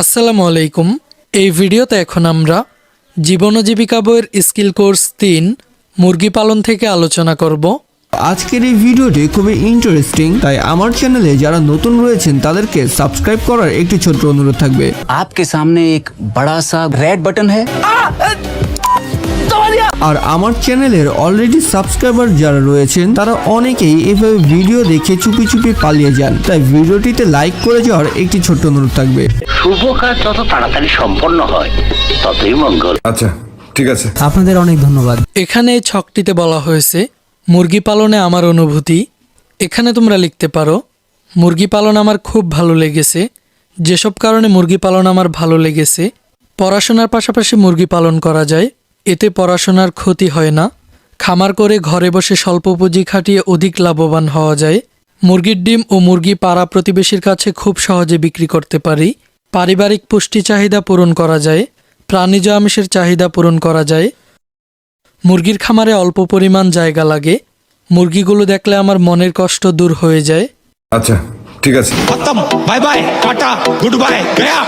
আসসালামু আলাইকুম এই ভিডিওতে এখন আমরা জীবন ও জীবিকা বইয়ের স্কিল কোর্স তিন মুরগি পালন থেকে আলোচনা করব আজকের এই ভিডিওটি খুবই ইন্টারেস্টিং তাই আমার চ্যানেলে যারা নতুন রয়েছেন তাদেরকে সাবস্ক্রাইব করার একটি ছোট্ট অনুরোধ থাকবে आपके सामने एक बड़ा सा रेड बटन है আর আমার চ্যানেলের অলরেডি সাবস্ক্রাইবার যারা রয়েছেন তারা অনেকেই এভাবে ভিডিও দেখে চুপি চুপি পালিয়ে যান তাই ভিডিওটিতে লাইক করে যাওয়ার একটি ছোট্ট অনুরোধ থাকবে শুভ কাজ যত তাড়াতাড়ি সম্পন্ন হয় ততই মঙ্গল। আচ্ছা ঠিক আছে। আপনাদের অনেক ধন্যবাদ। এখানে এই ছকটিতে বলা হয়েছে মুরগি পালনে আমার অনুভূতি। এখানে তোমরা লিখতে পারো মুরগি পালন আমার খুব ভালো লেগেছে। যেসব কারণে মুরগি পালন আমার ভালো লেগেছে পড়াশোনার পাশাপাশি মুরগি পালন করা যায়। এতে পড়াশোনার ক্ষতি হয় না। খামার করে ঘরে বসে স্বল্প পুঁজি খাটিয়ে অধিক লাভবান হওয়া যায়। মুরগির ডিম ও মুরগি পাড়া প্রতিবেশীর কাছে খুব সহজে বিক্রি করতে পারি। পারিবারিক পুষ্টি চাহিদা পূরণ করা যায় প্রাণীজ আমিষের চাহিদা পূরণ করা যায়। মুরগির খামারে অল্প পরিমাণ জায়গা লাগে মুরগিগুলো দেখলে আমার মনের কষ্ট দূর হয়ে যায়। আচ্ছা ঠিক আছে। Bye bye tata good bye Gaya.